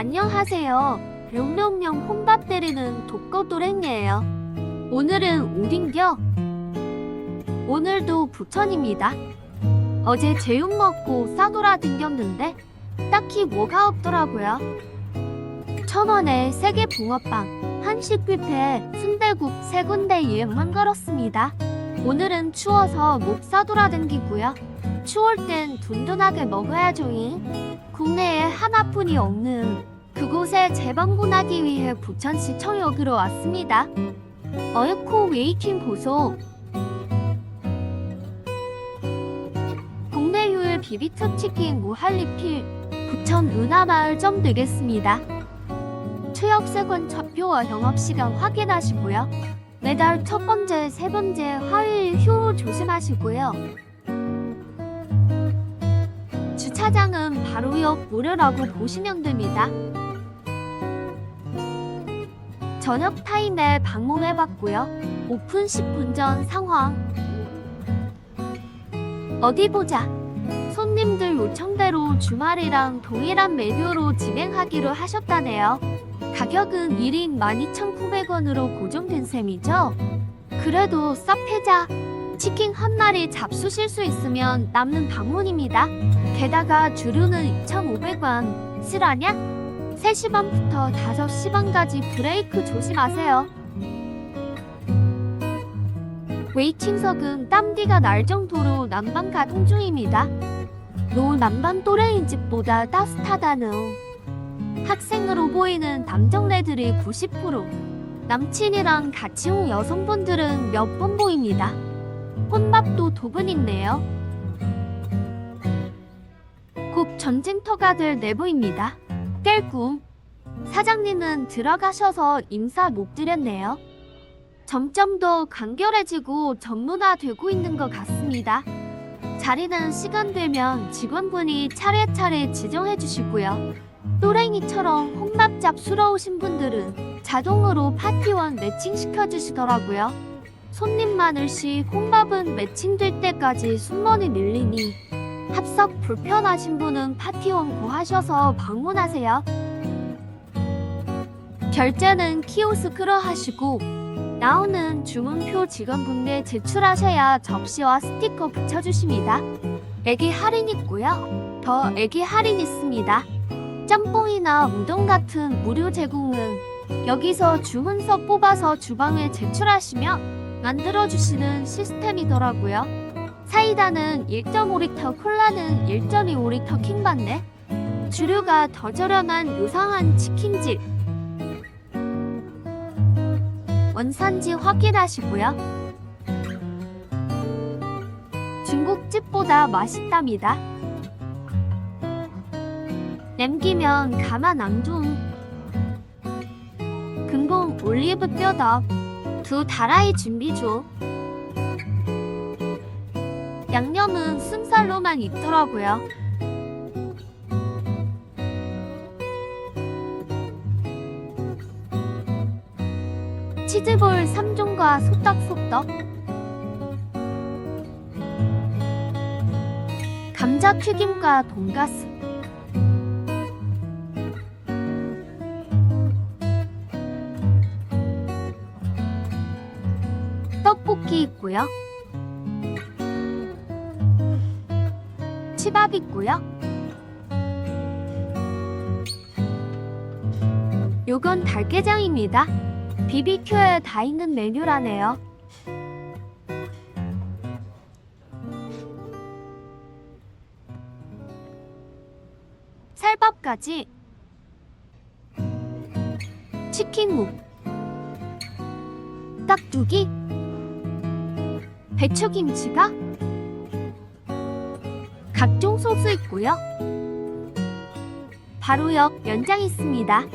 안녕하세요. 룡룡룡 혼밥 때리는 독거도랭이에요. 오늘은 어딘겨? 오늘도 부천입니다. 어제 제육 먹고 싸돌아 댕겼는데 딱히 뭐가 없더라고요. 천 원에 세 개 붕어빵, 한식 뷔페, 순대국 세 군데 예약만 걸었습니다. 오늘은 추워서 목 싸돌아 댕기고요. 추울 땐 든든하게 먹어야죠 잉. 국내에 하나뿐이 없는 그곳에 재방문하기 위해 부천시 청역으로 왔습니다. 어에코 웨이팅 보소. 국내 유일 비비트 치킨 무할리필 부천 은하마을 점 되겠습니다. 최역세권 차표와 영업시간 확인하시고요. 매달 첫 번째, 세 번째 화요일 휴무 조심하시고요. 주차장은 바로 옆 무료라고 보시면 됩니다. 저녁 타임에 방문해봤고요. 오픈 10분 전 상황. 어디 보자. 손님들 요청대로 주말이랑 동일한 메뉴로 진행하기로 하셨다네요. 가격은 1인 12,900원으로 고정된 셈이죠? 그래도 쌉해자. 치킨 한 마리 잡수실 수 있으면 남는 방문입니다. 게다가 주류는 2,500원. 실화냐? 3시 반부터 5시 반까지 브레이크 조심하세요. 웨이팅석은 땀띠가 날 정도로 난방 가동 중입니다. 노 난방 또래인 집보다 따뜻하다는 학생으로 보이는 남정네들이 90% 남친이랑 같이 온 여성분들은 몇분 보입니다. 혼밥도 두분 있네요. 곧 전쟁터가 될 내부입니다. 깰꿈. 사장님은 들어가셔서 인사 못 드렸네요. 점점 더 간결해지고 전문화되고 있는 것 같습니다. 자리는 시간 되면 직원분이 차례차례 지정해 주시고요. 또랭이처럼 혼밥 잡수러오신 분들은 자동으로 파티원 매칭시켜 주시더라고요. 손님 많을 시 혼밥은 매칭될 때까지 순번이 밀리니 합석 불편하신 분은 파티원 구하셔서 방문하세요. 결제는 키오스크로 하시고 나오는 주문표 직원분께 제출하셔야 접시와 스티커 붙여주십니다. 애기 할인 있고요. 더 애기 할인 있습니다. 짬뽕이나 우동 같은 무료 제공은 여기서 주문서 뽑아서 주방에 제출하시면 만들어주시는 시스템이더라고요. 사이다는 1.5리터, 콜라는 1.25리터 킹받네. 주류가 더 저렴한 요상한 치킨집. 원산지 확인하시고요. 중국집보다 맛있답니다. 남기면 가만 안 둔. 근본 올리브 뼈덕. 두 다라이 준비 중. 양념은 순살로만 있더라고요. 치즈볼 3종과 소떡소떡. 감자 튀김과 돈가스. 떡볶이 있고요. 치밥 있고요. 요건 달게장입니다. BBQ에 다 있는 메뉴라네요. 살밥까지 치킨묵 깍두기 배추김치가 각종 소스 있고요. 바로 옆 연장 있습니다.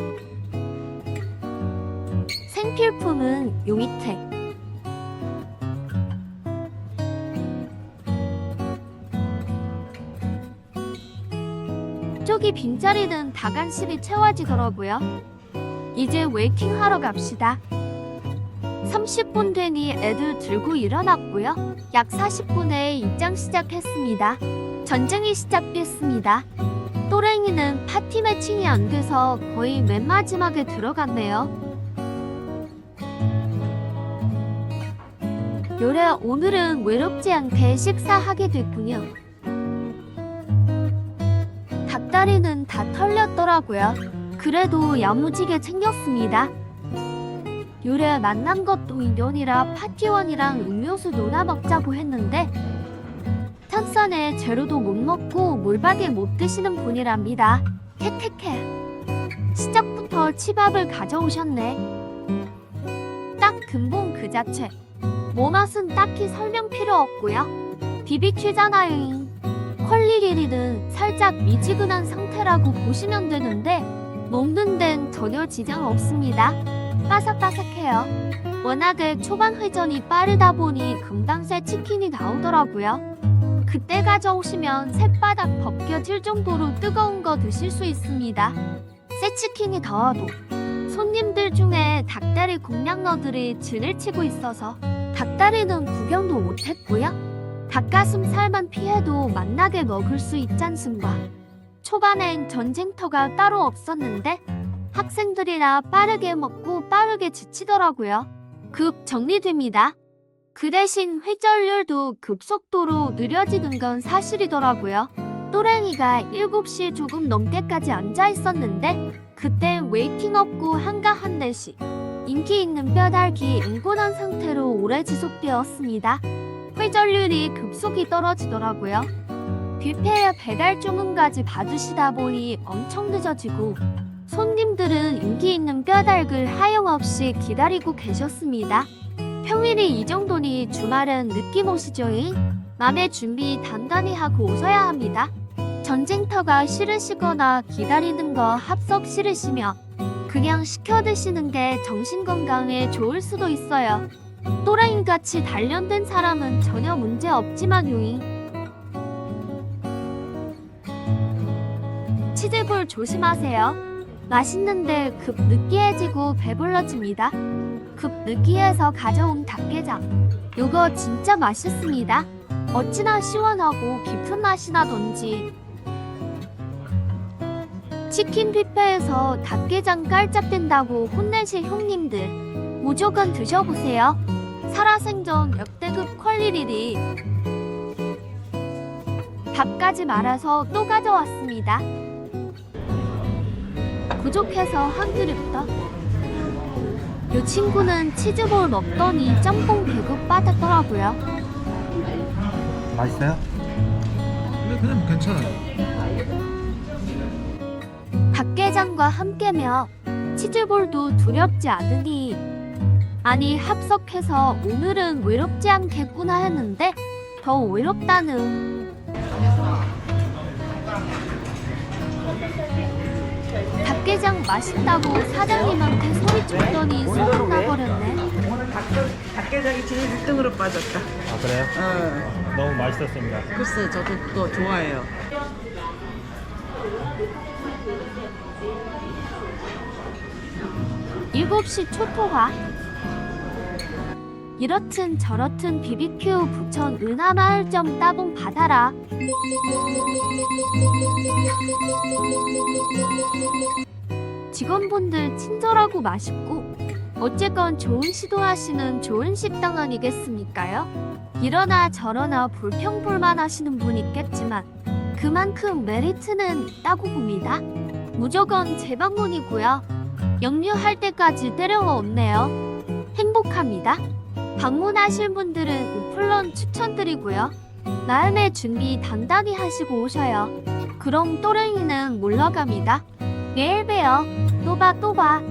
생필품은 요 밑에 쪽이 빈자리는 다간식이 채워지더라고요. 이제 웨이팅 하러 갑시다. 30분 되니 애들 들고 일어났고요. 약 40분에 입장 시작했습니다. 전쟁이 시작됐습니다. 또랭이는 파티 매칭이 안 돼서 거의 맨 마지막에 들어갔네요. 요래 오늘은 외롭지 않게 식사하게 됐군요. 닭다리는 다 털렸더라고요. 그래도 야무지게 챙겼습니다. 요래 만난 것도 인연이라 파티원이랑 음료수 놀아 먹자고 했는데 탄산에 재료도 못 먹고 물밖에 못 드시는 분이랍니다. 캐캐캐. 시작부터 치밥을 가져오셨네. 딱 근본 그 자체. 뭐 맛은 딱히 설명 필요 없고요. BBQ잖아요. 퀄리리는 살짝 미지근한 상태라고 보시면 되는데 먹는 데는 전혀 지장 없습니다. 바삭바삭해요. 워낙에 초반 회전이 빠르다 보니 금방 새 치킨이 나오더라고요. 그때 가져오시면 새바닥 벗겨질 정도로 뜨거운 거 드실 수 있습니다. 새 치킨이 더워도 손님들 중에 닭다리 공략러들이 진을 치고 있어서 닭다리는 구경도 못했고요. 닭가슴살만 피해도 맛나게 먹을 수 있잖습니다. 초반엔 전쟁터가 따로 없었는데 학생들이라 빠르게 먹고 빠르게 지치더라고요. 급 정리됩니다. 그 대신 회전율도 급속도로 느려지는 건 사실이더라고요. 또랭이가 7시 조금 넘게까지 앉아 있었는데 그땐 웨이팅 없고 한가한 대시 인기 있는 뼈달기 인곤한 상태로 오래 지속되었습니다. 회전율이 급속히 떨어지더라고요. 뷔페에 배달 주문까지 받으시다 보니 엄청 늦어지고 손님들은 인기 있는 뼈달글 하염없이 기다리고 계셨습니다. 평일이 이 정도니 주말은 느낌 오시죠잉? 맘의 준비 단단히 하고 오셔야 합니다. 전쟁터가 싫으시거나 기다리는 거 합석 싫으시며 그냥 시켜 드시는 게 정신 건강에 좋을 수도 있어요. 또라이 같이 단련된 사람은 전혀 문제 없지만 요잉. 치즈볼 조심하세요. 맛있는데 급 느끼해지고 배불러집니다. 급 느끼해서 가져온 닭게장. 요거 진짜 맛있습니다. 어찌나 시원하고 깊은 맛이 나던지. 치킨 뷔페에서 닭게장 깔짝댄다고 혼내실 형님들. 무조건 드셔보세요. 살아생전 역대급 퀄리리리. 밥까지 말아서 또 가져왔습니다. 부족해서 한 그릇 더. 요 친구는 치즈볼 먹더니 짬뽕 배급 빠졌더라고요. 맛있어요? 근데 그냥 괜찮아요. 닭게장과 함께며 치즈볼도 두렵지 않으니 아니 합석해서 오늘은 외롭지 않겠구나 했는데 더 외롭다는 닭게장 맛있다고 사장님한테 소리쳤더니 소문 나버렸네 오늘 닭게, 닭게장이 제일 1등으로 빠졌다. 아 그래요? 어, 너무 맛있었습니다. 글쎄 저도 또 좋아해요. 일곱 시 초토화 이렇든 저렇든 BBQ 부천 은하마을점 따봉 받아라 직원분들 친절하고 맛있고 어쨌건 좋은 시도하시는 좋은 식당 아니겠습니까요? 이러나 저러나 불평불만 하시는 분 있겠지만 그만큼 메리트는 있다고 봅니다. 무조건 재방문이고요. 역류할 때까지 때려왔네요. 행복합니다. 방문하실 분들은 우플런 추천드리고요. 나름의 준비 단단히 하시고 오셔요. 그럼 또랭이는 물러갑니다. 내일 봬요. 또 봐, 또 봐.